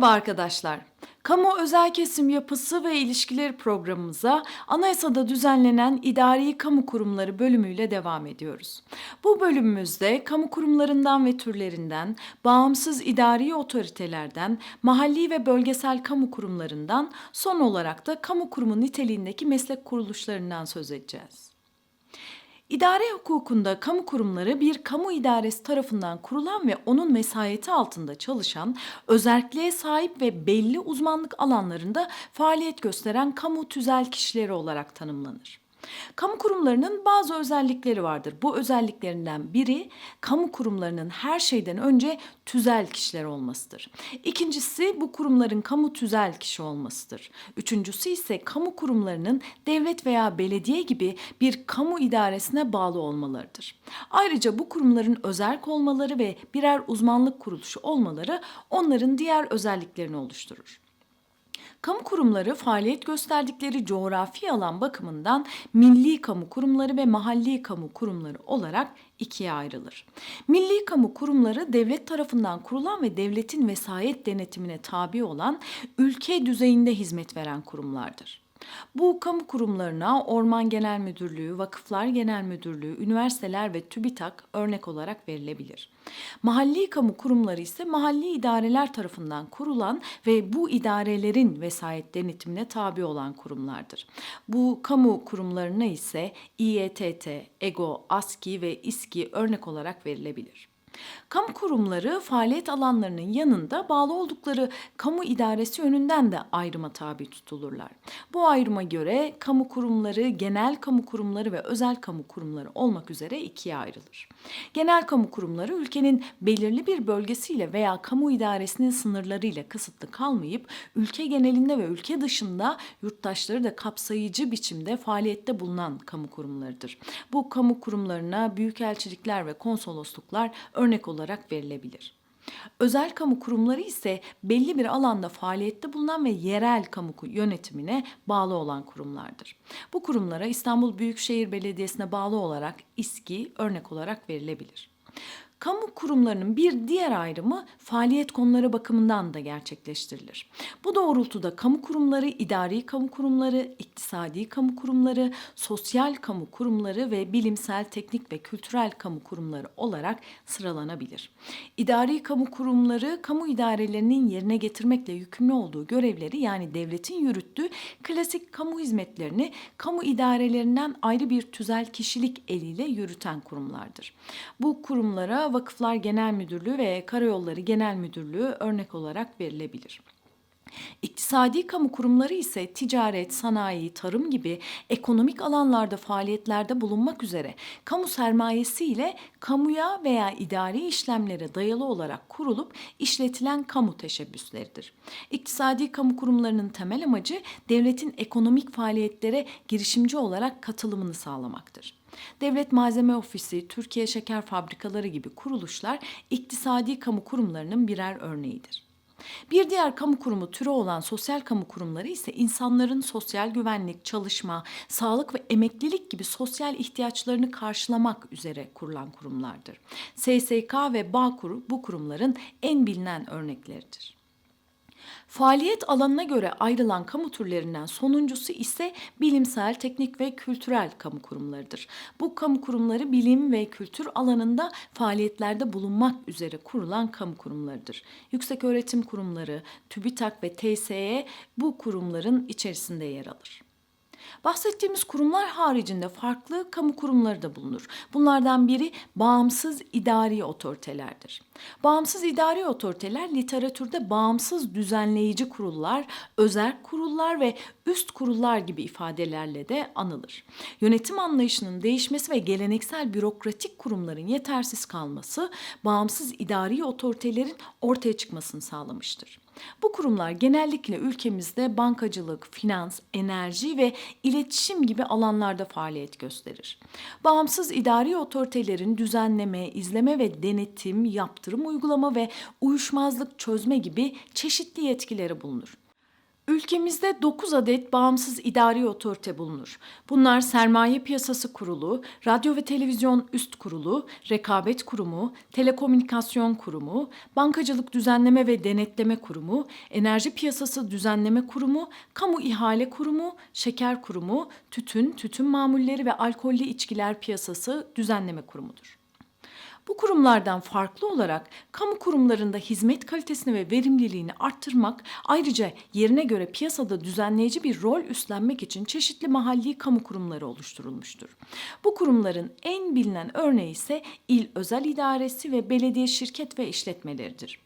Merhaba arkadaşlar. Kamu özel kesim yapısı ve ilişkileri programımıza anayasada düzenlenen idari kamu kurumları bölümüyle devam ediyoruz. Bu bölümümüzde kamu kurumlarından ve türlerinden, bağımsız idari otoritelerden, mahalli ve bölgesel kamu kurumlarından, son olarak da kamu kurumu niteliğindeki meslek kuruluşlarından söz edeceğiz. İdare hukukunda kamu kurumları bir kamu idaresi tarafından kurulan ve onun vesayeti altında çalışan, özelliğe sahip ve belli uzmanlık alanlarında faaliyet gösteren kamu tüzel kişileri olarak tanımlanır. Kamu kurumlarının bazı özellikleri vardır. Bu özelliklerinden biri kamu kurumlarının her şeyden önce tüzel kişiler olmasıdır. İkincisi bu kurumların kamu tüzel kişi olmasıdır. Üçüncüsü ise kamu kurumlarının devlet veya belediye gibi bir kamu idaresine bağlı olmalarıdır. Ayrıca bu kurumların özerk olmaları ve birer uzmanlık kuruluşu olmaları onların diğer özelliklerini oluşturur. Kamu kurumları faaliyet gösterdikleri coğrafi alan bakımından milli kamu kurumları ve mahalli kamu kurumları olarak ikiye ayrılır. Milli kamu kurumları devlet tarafından kurulan ve devletin vesayet denetimine tabi olan ülke düzeyinde hizmet veren kurumlardır. Bu kamu kurumlarına Orman Genel Müdürlüğü, Vakıflar Genel Müdürlüğü, üniversiteler ve TÜBİTAK örnek olarak verilebilir. Mahalli kamu kurumları ise mahalli idareler tarafından kurulan ve bu idarelerin vesayet denetimine tabi olan kurumlardır. Bu kamu kurumlarına ise İETT, EGO, ASKİ ve İSKİ örnek olarak verilebilir. Kamu kurumları faaliyet alanlarının yanında bağlı oldukları kamu idaresi yönünden de ayrıma tabi tutulurlar. Bu ayrıma göre kamu kurumları genel kamu kurumları ve özel kamu kurumları olmak üzere ikiye ayrılır. Genel kamu kurumları ülkenin belirli bir bölgesiyle veya kamu idaresinin sınırlarıyla kısıtlı kalmayıp ülke genelinde ve ülke dışında yurttaşları da kapsayıcı biçimde faaliyette bulunan kamu kurumlarıdır. Bu kamu kurumlarına büyükelçilikler ve konsolosluklar örnek olarak verilebilir. Özel kamu kurumları ise belli bir alanda faaliyette bulunan ve yerel kamu yönetimine bağlı olan kurumlardır. Bu kurumlara İstanbul Büyükşehir Belediyesi'ne bağlı olarak İSKİ örnek olarak verilebilir. Kamu kurumlarının bir diğer ayrımı faaliyet konuları bakımından da gerçekleştirilir. Bu doğrultuda kamu kurumları, idari kamu kurumları, iktisadi kamu kurumları, sosyal kamu kurumları ve bilimsel, teknik ve kültürel kamu kurumları olarak sıralanabilir. İdari kamu kurumları, kamu idarelerinin yerine getirmekle yükümlü olduğu görevleri yani devletin yürüttüğü klasik kamu hizmetlerini kamu idarelerinden ayrı bir tüzel kişilik eliyle yürüten kurumlardır. Bu kurumlara Vakıflar Genel Müdürlüğü ve Karayolları Genel Müdürlüğü örnek olarak verilebilir. İktisadi kamu kurumları ise ticaret, sanayi, tarım gibi ekonomik alanlarda faaliyetlerde bulunmak üzere kamu sermayesi ile kamuya veya idari işlemlere dayalı olarak kurulup işletilen kamu teşebbüsleridir. İktisadi kamu kurumlarının temel amacı devletin ekonomik faaliyetlere girişimci olarak katılımını sağlamaktır. Devlet Malzeme Ofisi, Türkiye Şeker Fabrikaları gibi kuruluşlar iktisadi kamu kurumlarının birer örneğidir. Bir diğer kamu kurumu türü olan sosyal kamu kurumları ise insanların sosyal güvenlik, çalışma, sağlık ve emeklilik gibi sosyal ihtiyaçlarını karşılamak üzere kurulan kurumlardır. SSK ve Bağkur bu kurumların en bilinen örnekleridir. Faaliyet alanına göre ayrılan kamu türlerinden sonuncusu ise bilimsel, teknik ve kültürel kamu kurumlarıdır. Bu kamu kurumları bilim ve kültür alanında faaliyetlerde bulunmak üzere kurulan kamu kurumlarıdır. Yüksek öğretim kurumları, TÜBİTAK ve TSE bu kurumların içerisinde yer alır. Bahsettiğimiz kurumlar haricinde farklı kamu kurumları da bulunur. Bunlardan biri bağımsız idari otoritelerdir. Bağımsız idari otoriteler literatürde bağımsız düzenleyici kurullar, özel kurullar ve üst kurullar gibi ifadelerle de anılır. Yönetim anlayışının değişmesi ve geleneksel bürokratik kurumların yetersiz kalması bağımsız idari otoritelerin ortaya çıkmasını sağlamıştır. Bu kurumlar genellikle ülkemizde bankacılık, finans, enerji ve iletişim gibi alanlarda faaliyet gösterir. Bağımsız idari otoritelerin düzenleme, izleme ve denetim, yaptırım uygulama ve uyuşmazlık çözme gibi çeşitli yetkileri bulunur. Ülkemizde 9 adet bağımsız idari otorite bulunur. Bunlar Sermaye Piyasası Kurulu, Radyo ve Televizyon Üst Kurulu, Rekabet Kurumu, Telekomünikasyon Kurumu, Bankacılık Düzenleme ve Denetleme Kurumu, Enerji Piyasası Düzenleme Kurumu, Kamu İhale Kurumu, Şeker Kurumu, Tütün, Tütün Mamulleri ve Alkollü İçkiler Piyasası Düzenleme Kurumudur. Bu kurumlardan farklı olarak kamu kurumlarında hizmet kalitesini ve verimliliğini arttırmak, ayrıca yerine göre piyasada düzenleyici bir rol üstlenmek için çeşitli mahalli kamu kurumları oluşturulmuştur. Bu kurumların en bilinen örneği ise İl Özel İdaresi ve belediye şirket ve işletmeleridir.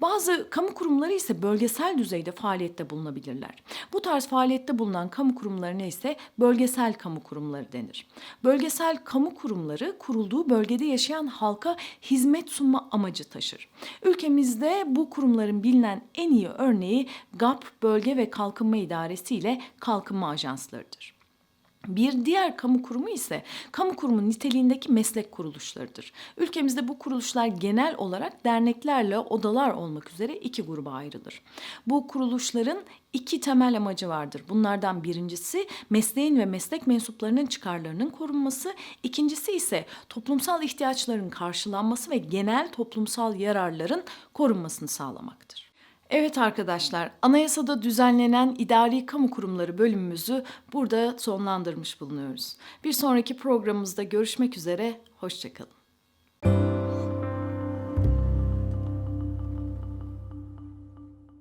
Bazı kamu kurumları ise bölgesel düzeyde faaliyette bulunabilirler. Bu tarz faaliyette bulunan kamu kurumlarına ise bölgesel kamu kurumları denir. Bölgesel kamu kurumları kurulduğu bölgede yaşayan halka hizmet sunma amacı taşır. Ülkemizde bu kurumların bilinen en iyi örneği GAP Bölge ve Kalkınma İdaresi ile Kalkınma Ajanslarıdır. Bir diğer kamu kurumu ise kamu kurumu niteliğindeki meslek kuruluşlarıdır. Ülkemizde bu kuruluşlar genel olarak derneklerle odalar olmak üzere iki gruba ayrılır. Bu kuruluşların iki temel amacı vardır. Bunlardan birincisi mesleğin ve meslek mensuplarının çıkarlarının korunması, ikincisi ise toplumsal ihtiyaçların karşılanması ve genel toplumsal yararların korunmasını sağlamaktır. Evet arkadaşlar, anayasada düzenlenen idari kamu kurumları bölümümüzü burada sonlandırmış bulunuyoruz. Bir sonraki programımızda görüşmek üzere, hoşçakalın.